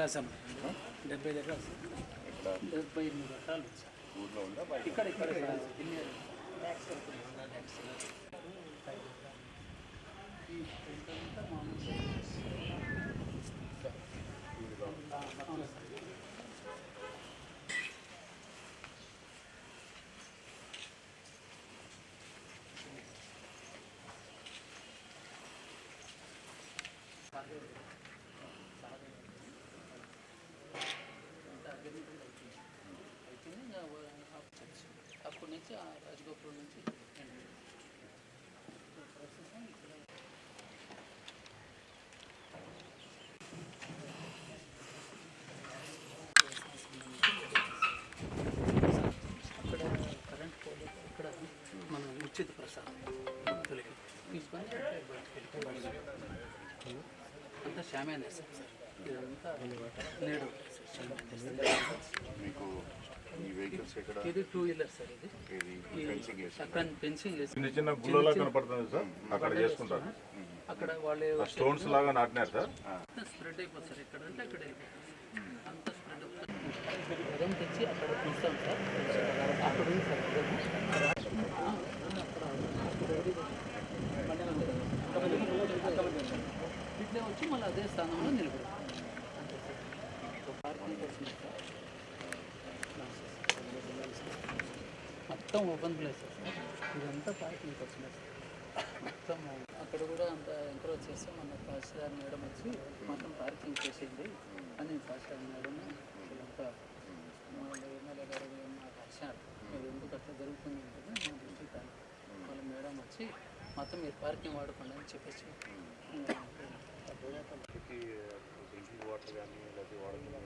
డెబ్బై డెబ్బై ఐదు డెబ్బై ఎనిమిది ఎకరాలు ఇక్కడ ఇక్కడ ఈ టెంట్ అంతా మామూలు అవును సార్. అయిపోయింది ఇంకా ఆఫ్ చేయొచ్చు. అప్పటి నుంచి ఆ రాజగోపురం నుంచి ప్రస్తుతం ఇక్కడ అక్కడ కరెంట్ పోల్ ఇక్కడ మన ఉచిత ప్రసాదం భక్తులకి తీసుకొని అంతా షామ్యాన్ వేస్తాం సార్ ఇదంతా నేడు మీకు ఇది టూ వీలర్ సార్ ఇది ఫెన్సింగ్ చిన్న చిన్న గుళ్ళలా కనపడుతుంది సార్ అక్కడ చేసుకుంటారు అక్కడ వాళ్ళే స్టోన్స్ లాగా నాటినారు సార్ స్ప్రెడ్ అయిపోతుంది ఎక్కడ అంటే అక్కడ అంత స్ప్రెడ్ అవుతుంది ఉదయం తెచ్చి అక్కడ చూస్తాం సార్ అక్కడ ఉంది సార్ ఉదయం అక్కడ ఇట్లే వచ్చి మళ్ళీ అదే స్థానంలో నిలబడతాం అంతే సార్ పార్కింగ్ కోసం సార్ మొత్తం ఓపెన్ ప్లేస్ సార్. ఇదంతా పార్కింగ్ కోసం మొత్తం అక్కడ కూడా అంత ఎంకరేజ్ చేస్తే మన తహసీల్దార్ మేడం వచ్చి మొత్తం పార్కింగ్ చేసింది అని తహసీల్దార్ మేడం ఇదంతా ఎమ్మెల్యే గారు మాకు వచ్చారు మీరు ఎందుకు అట్లా జరుగుతుంది అంటే మన దృష్టికి. వాళ్ళ మేడం వచ్చి మొత్తం మీరు పార్కింగ్ వాడుకోండి అని చెప్పేసి డ్రింకింగ్ వాటర్ కానీ లేకపోతే వాడుకునే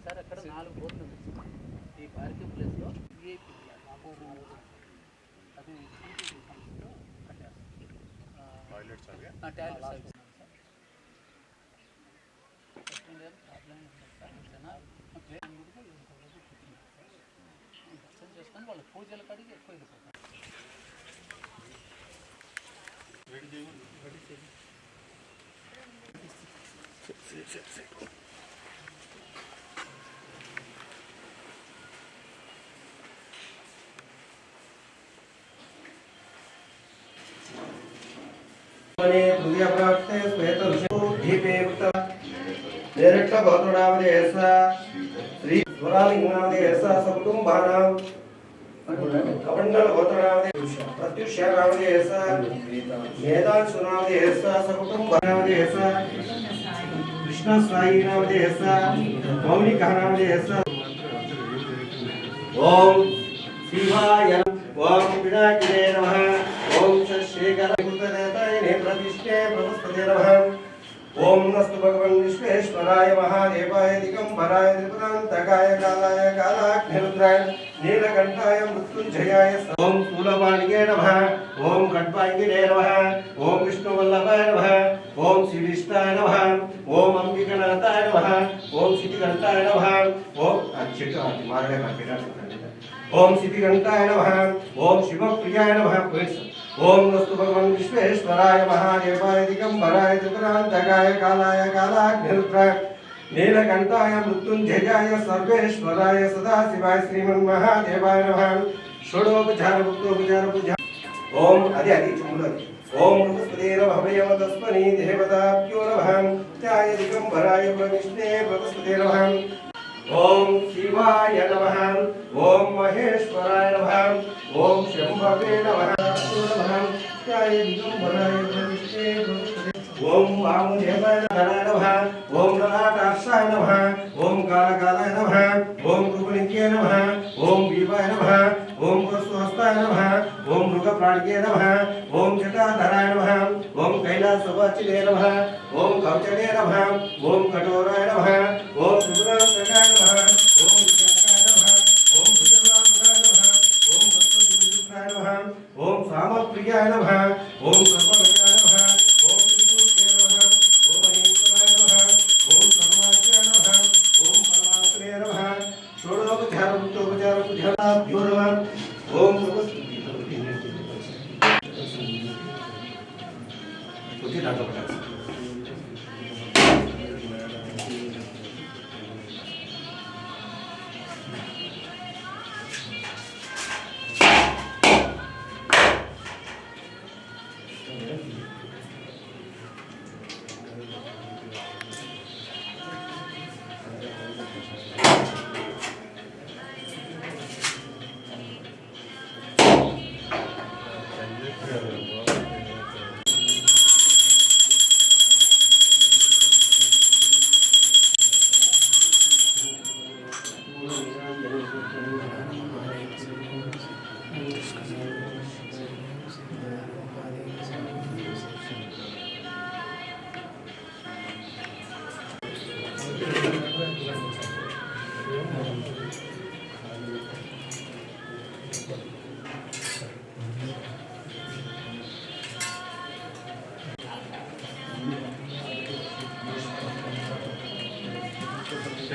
సార్ అక్కడ నాలుగు బోట్లు ఈ పార్కింగ్ ప్లేస్లో విఐపి అది సంస్థలో కట్టారు ఆ, టాయిలెట్స్ అవి ఆ టాయిలెట్ సర్వీస్ ఉంది సార్. ఫస్ట్ ఏం లేదు, ప్రాబ్లం ఏం లేదు సార్. అంతేనా? ఆ ప్లేస్ కూడా ఇంతవరకు పెట్టినారు సార్. దర్శనం చేసుకొని వాళ్ళ పూజల కాడికి ఎక్కువ వెళ్ళిపోతారు రెడీ చేయండి హృదయప్రాప్తే శ్వేత దీపేయుక్త నిరక్ష భోతనామది ఏస శ్రీ స్వరాలింగనామది ఏస సకుటుంబానాం కమండల భోతనామది ప్రత్యుషేరామది ఏస వేదాంశునామది ఏస సకుటుంబానామది ఏస కృష్ణ స్వాయినామది ఏస మౌలికానామది ఏస ఓం శివాయ ఓం పిడాకిరే నమః ओम नस्तु भगवन् विश्वेश्वराय महादेवाय दिगंबराय त्रिपुरान्तकाय कालाय कालाग्निरुद्राय नीलकण्ठाय मृत्युञ्जयाय ओम स्थूलपाणिके नमः। ओम खड्वाङ्गिने नमः। ओम विष्णुवल्लभाय नमः। ओम श्रीविष्णाय नमः। ओम अंबिकनाथाय नमः। ओम सिद्धिघण्टाय नमः। ओम अच्छे मारणे ओम सिद्धिघंटाय नमः। ओम शिवप्रियाय नमः। ओम नस्तु भगवान विश्वेश्वराय महादेवाय दिगंबराय त्रिपुरान्तकाय कालाय कालाग्निरुद्राय नीलकण्ठाय मृत्युञ्जयाय सर्वेश्वराय सदाशिवाय श्रीमन्महादेवाय नमः। ओम अदे अदे चुम्बलति ओम बृहस्पतिर् भवयम तस्मनि देवताभ्यो नमः। त्याय ओम शिवाय नमः ओम महेश्वराय नमः ओम शंभवे नमः ओम वामदेवाय नमः ओम ललाटाक्षाय नमः ओम कालकालाय नमः ओम कृपणिक्ये नमः ओम विवाय नमः ओम वस्तुहस्ताय नमः ओम मृगप्राणिके नमः ओम जटाधराय नमः ओम कैलासवाचिने नमः ओम कवचने नमः ओम कठोराय नमः ओम 有什么？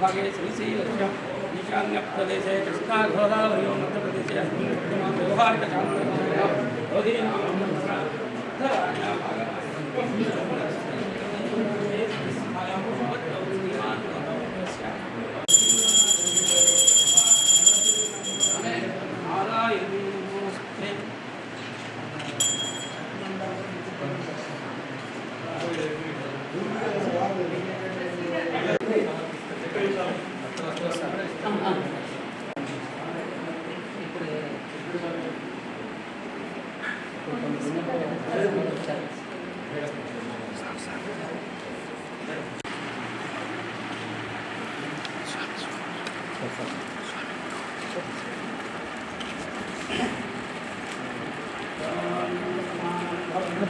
भूभागे श्रीशैलक्ष्यम् ईशान्यप्रदेशे कृष्णाघोदावरयो मध्यप्रदेशे अस्मिन् विद्यमान व्यवहारिकशान्तिः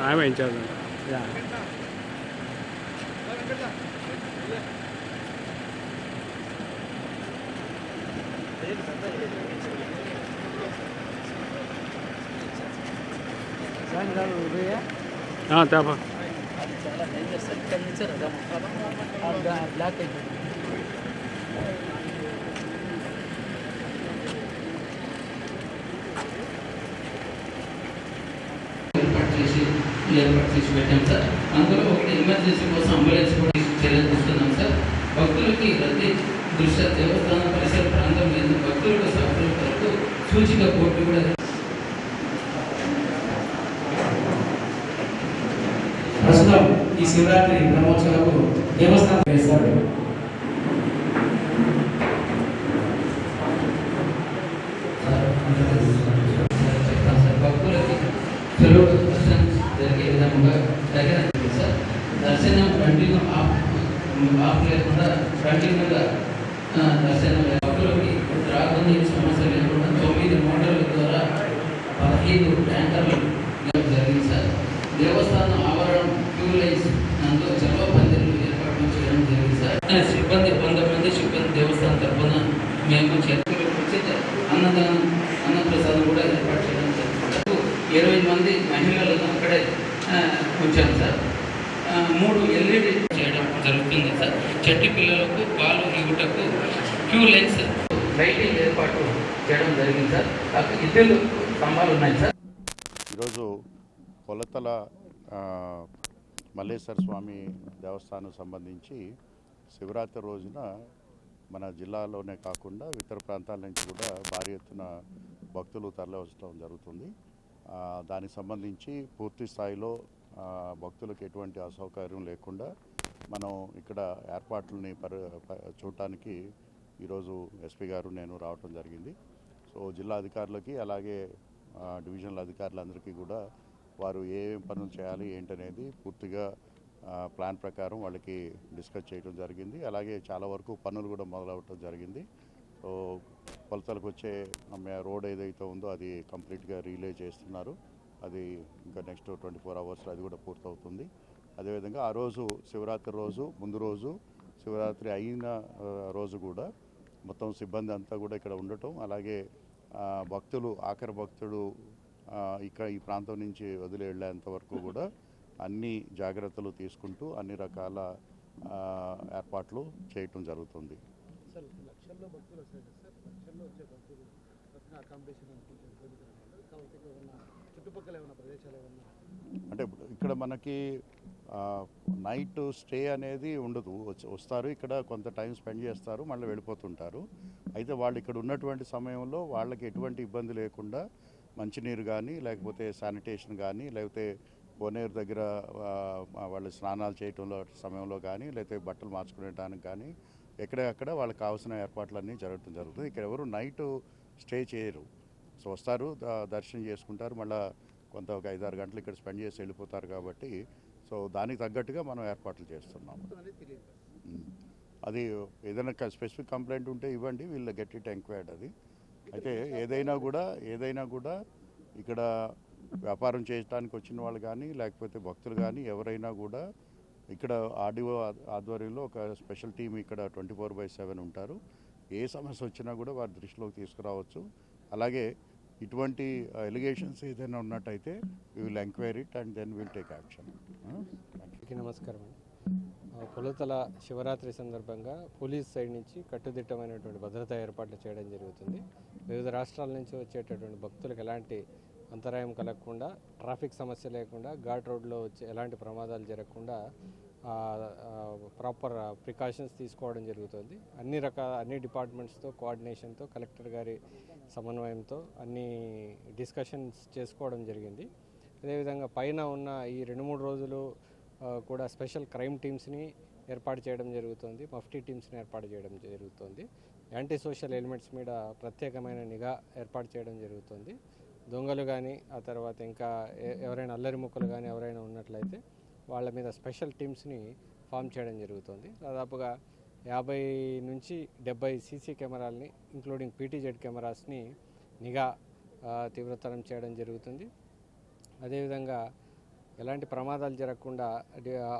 అవును ఆమె ఇన్ఛార్జ్ యా తేపా బ్లాక్ అయిపోయింది ఏర్పాటు చేసి పెట్టాం సార్. అందులో ఒకటి ఎమర్జెన్సీ కోసం అంబులెన్స్ కూడా చర్యలు తీసుకున్నాం సార్. భక్తులకి ప్రతి దృష్ట్యా దేవస్థాన పరిసర ప్రాంతం లేదు భక్తులకు సౌకర్యం కొరకు సూచిక కోర్టు కూడా ప్రస్తుతం ఈ శివరాత్రి బ్రహ్మోత్సవాలకు దేవస్థానం వేస్తారు భక్తులకి సులువు సార్. దర్శనం కంటిన్యూ ఆఫ్ ఆఫ్ లేకుండా కంటిన్యూగా దర్శనం భక్తులకి త్రాగునీటి సమస్య లేకుండా తొమ్మిది మోటార్ల ద్వారా పదహైదు ట్యాంకర్లు జరిగింది సార్. దేవస్థానం ఆవరణం క్యూ లైన్స్ నందు చలో పందిర్లు ఏర్పాటు చేయడం జరిగింది సార్. సిబ్బంది కొంతమంది మంది సిబ్బంది దేవస్థానం తరఫున మేము చేతులకు ఉచిత అన్నదానం అన్నప్రసాదం కూడా ఏర్పాటు చేయడం జరిగింది సార్. ఇరవై మంది మహిళలను అక్కడే ఆ, సార్. మూడు ఎల్ఈడి చేయడం జరుగుతుంది సార్. చెట్టు పిల్లలకు పాలు ఇవ్వటకు క్యూ లైన్స్ లైటింగ్ ఏర్పాటు చేయడం జరిగింది సార్. ఇద్దరు స్తంభాలు ఉన్నాయి సార్. ఈరోజు కొలతల మల్లేశ్వర స్వామి దేవస్థానం సంబంధించి శివరాత్రి రోజున మన జిల్లాలోనే కాకుండా ఇతర ప్రాంతాల నుంచి కూడా భారీ ఎత్తున భక్తులు తరలివచ్చడం జరుగుతుంది. దానికి సంబంధించి పూర్తి స్థాయిలో భక్తులకు ఎటువంటి అసౌకర్యం లేకుండా మనం ఇక్కడ ఏర్పాట్లని పరి చూడటానికి ఈరోజు ఎస్పీ గారు నేను రావటం జరిగింది. సో జిల్లా అధికారులకి అలాగే డివిజనల్ అధికారులందరికీ కూడా వారు ఏ పనులు చేయాలి ఏంటనేది పూర్తిగా ప్లాన్ ప్రకారం వాళ్ళకి డిస్కస్ చేయడం జరిగింది. అలాగే చాలా వరకు పనులు కూడా మొదలవటం జరిగింది. సో కొలతలకు వచ్చే ఆమె రోడ్ ఏదైతే ఉందో అది కంప్లీట్గా రీలే చేస్తున్నారు. అది ఇంకా నెక్స్ట్ ట్వంటీ ఫోర్ అవర్స్లో అది కూడా పూర్తవుతుంది. అదేవిధంగా ఆ రోజు శివరాత్రి రోజు ముందు రోజు శివరాత్రి అయిన రోజు కూడా మొత్తం సిబ్బంది అంతా కూడా ఇక్కడ ఉండటం అలాగే భక్తులు ఆఖరి భక్తుడు ఇక్కడ ఈ ప్రాంతం నుంచి వదిలి వెళ్ళేంత వరకు కూడా అన్ని జాగ్రత్తలు తీసుకుంటూ అన్ని రకాల ఏర్పాట్లు చేయటం జరుగుతుంది. సార్ లక్షల్లో భక్తులు వస్తాయి కదా సార్ లక్షల్లో వచ్చే భక్తులు వచ్చిన అకామిడేషన్ కాబట్టి చుట్టుపక్కల ఏమైనా ప్రదేశాలు ఏమన్నా అంటే ఇక్కడ మనకి నైట్ స్టే అనేది ఉండదు. వచ్చి- వస్తారు ఇక్కడ కొంత టైం స్పెండ్ చేస్తారు మళ్ళీ వెళ్ళిపోతుంటారు. అయితే వాళ్ళు ఇక్కడ ఉన్నటువంటి సమయంలో వాళ్ళకి ఎటువంటి ఇబ్బంది లేకుండా మంచినీరు కానీ లేకపోతే శానిటేషన్ కానీ లేకపోతే కోనేరు దగ్గర వాళ్ళు స్నానాలు చేయటంలో సమయంలో కానీ లేకపోతే బట్టలు మార్చుకునేటానికి కానీ ఎక్కడెక్కడ వాళ్ళకి కావాల్సిన ఏర్పాట్లన్నీ జరగటం జరుగుతుంది. ఇక్కడ ఎవరు నైట్ స్టే చేయరు. సో వస్తారు దర్శనం చేసుకుంటారు. మళ్ళీ కొంత ఒక ఐదారు గంటలు ఇక్కడ స్పెండ్ చేసి వెళ్ళిపోతారు కాబట్టి సో దానికి తగ్గట్టుగా మనం ఏర్పాట్లు చేస్తున్నాము. అది ఏదైనా స్పెసిఫిక్ కంప్లైంట్ ఉంటే ఇవ్వండి వీళ్ళు గెట్ ఇట్ ఎంక్వైర్డ్ అది. అయితే ఏదైనా కూడా ఏదైనా కూడా ఇక్కడ వ్యాపారం చేయడానికి వచ్చిన వాళ్ళు కానీ లేకపోతే భక్తులు కానీ ఎవరైనా కూడా ఇక్కడ ఆర్డీఓ ఆధ్వర్యంలో ఒక స్పెషల్ టీం ఇక్కడ ట్వంటీ ఫోర్ బై సెవెన్ ఉంటారు. ఏ సమస్య వచ్చినా కూడా వారి దృష్టిలోకి తీసుకురావచ్చు. అలాగే ఇటువంటి ఎలిగేషన్స్ ఏదైనా ఉన్నట్టయితే we will enquiry it and then will take action నమస్కారం అండి. ఆ, శివరాత్రి సందర్భంగా పోలీస్ సైడ్ నుంచి కట్టుదిట్టమైనటువంటి భద్రతా ఏర్పాట్లు చేయడం జరుగుతుంది. వివిధ రాష్ట్రాల నుంచి వచ్చేటటువంటి భక్తులకు ఎలాంటి అంతరాయం కలగకుండా ట్రాఫిక్ సమస్య లేకుండా ఘాట్ రోడ్లో వచ్చే ఎలాంటి ప్రమాదాలు జరగకుండా ప్రాపర్ ప్రికాషన్స్ తీసుకోవడం జరుగుతుంది. అన్ని రకాల అన్ని డిపార్ట్మెంట్స్తో కోఆర్డినేషన్తో కలెక్టర్ గారి సమన్వయంతో అన్ని డిస్కషన్స్ చేసుకోవడం జరిగింది. అదేవిధంగా పైన ఉన్న ఈ రెండు మూడు రోజులు కూడా స్పెషల్ క్రైమ్ టీమ్స్ని ఏర్పాటు చేయడం జరుగుతుంది. మఫ్టీ టీమ్స్ని ఏర్పాటు చేయడం జరుగుతుంది. యాంటీ సోషల్ ఎలిమెంట్స్ మీద ప్రత్యేకమైన నిఘా ఏర్పాటు చేయడం జరుగుతుంది. దొంగలు కానీ ఆ తర్వాత ఇంకా ఎ- ఎవరైనా అల్లరి ముక్కలు కానీ ఎవరైనా ఉన్నట్లయితే వాళ్ళ మీద స్పెషల్ టీమ్స్ని ఫామ్ చేయడం జరుగుతుంది. దాదాపుగా యాభై నుంచి డెబ్బై సీసీ కెమెరాలని ఇంక్లూడింగ్ పీటీజెడ్ కెమెరాస్ని నిఘా తీవ్రతరం చేయడం జరుగుతుంది. అదేవిధంగా ఎలాంటి ప్రమాదాలు జరగకుండా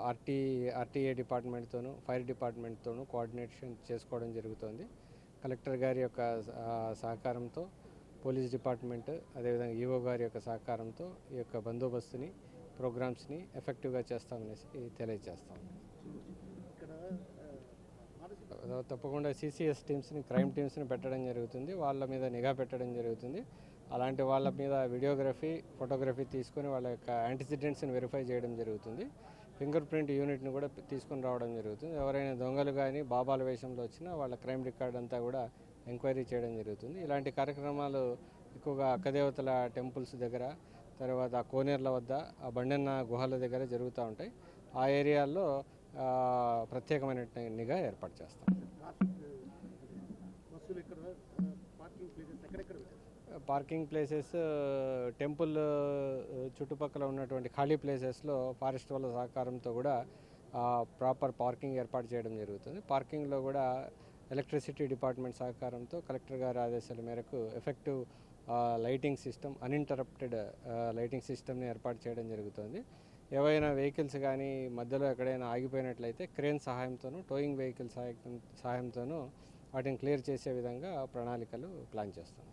ఆర్టీ ఆర్టీఏ డిపార్ట్మెంట్తోనూ ఫైర్ డిపార్ట్మెంట్తోనూ కోఆర్డినేషన్ చేసుకోవడం జరుగుతుంది. కలెక్టర్ గారి యొక్క సహకారంతో పోలీస్ డిపార్ట్మెంట్ అదేవిధంగా ఈఓ గారి యొక్క సహకారంతో ఈ యొక్క బందోబస్తుని ప్రోగ్రామ్స్ని ఎఫెక్టివ్గా చేస్తామనేసి తెలియజేస్తాం. తప్పకుండా సిసిఎస్ టీమ్స్ని క్రైమ్ టీమ్స్ని పెట్టడం జరుగుతుంది. వాళ్ళ మీద నిఘా పెట్టడం జరుగుతుంది. అలాంటి వాళ్ళ మీద వీడియోగ్రఫీ ఫోటోగ్రఫీ తీసుకొని వాళ్ళ యొక్క యాంటిసిడెంట్స్ని వెరిఫై చేయడం జరుగుతుంది. ఫింగర్ ప్రింట్ యూనిట్ని కూడా తీసుకొని రావడం జరుగుతుంది. ఎవరైనా దొంగలు కానీ బాబాల వేషంలో వచ్చినా వాళ్ళ క్రైమ్ రికార్డ్ అంతా కూడా ఎంక్వైరీ చేయడం జరుగుతుంది. ఇలాంటి కార్యక్రమాలు ఎక్కువగా అక్కదేవతల టెంపుల్స్ దగ్గర తర్వాత ఆ కోనేర్ల వద్ద ఆ బండన్న గుహల దగ్గర జరుగుతూ ఉంటాయి. ఆ ఏరియాల్లో ప్రత్యేకమైన నిఘా ఏర్పాటు చేస్తాం. పార్కింగ్ ప్లేసెస్ టెంపుల్ చుట్టుపక్కల ఉన్నటువంటి ఖాళీ ప్లేసెస్లో ఫారెస్ట్ వాళ్ళ సహకారంతో కూడా ప్రాపర్ పార్కింగ్ ఏర్పాటు చేయడం జరుగుతుంది. పార్కింగ్లో కూడా ఎలక్ట్రిసిటీ డిపార్ట్మెంట్ సహకారంతో కలెక్టర్ గారి ఆదేశాల మేరకు effective lighting system uninterrupted lighting సిస్టమ్ని ఏర్పాటు చేయడం జరుగుతుంది. ఏవైనా వెహికల్స్ కానీ మధ్యలో ఎక్కడైనా ఆగిపోయినట్లయితే క్రేన్ సహాయంతోనూ టోయింగ్ వెహికల్ సహాయం సహాయంతోనూ వాటిని క్లియర్ చేసే విధంగా ప్రణాళికలు ప్లాన్ చేస్తాం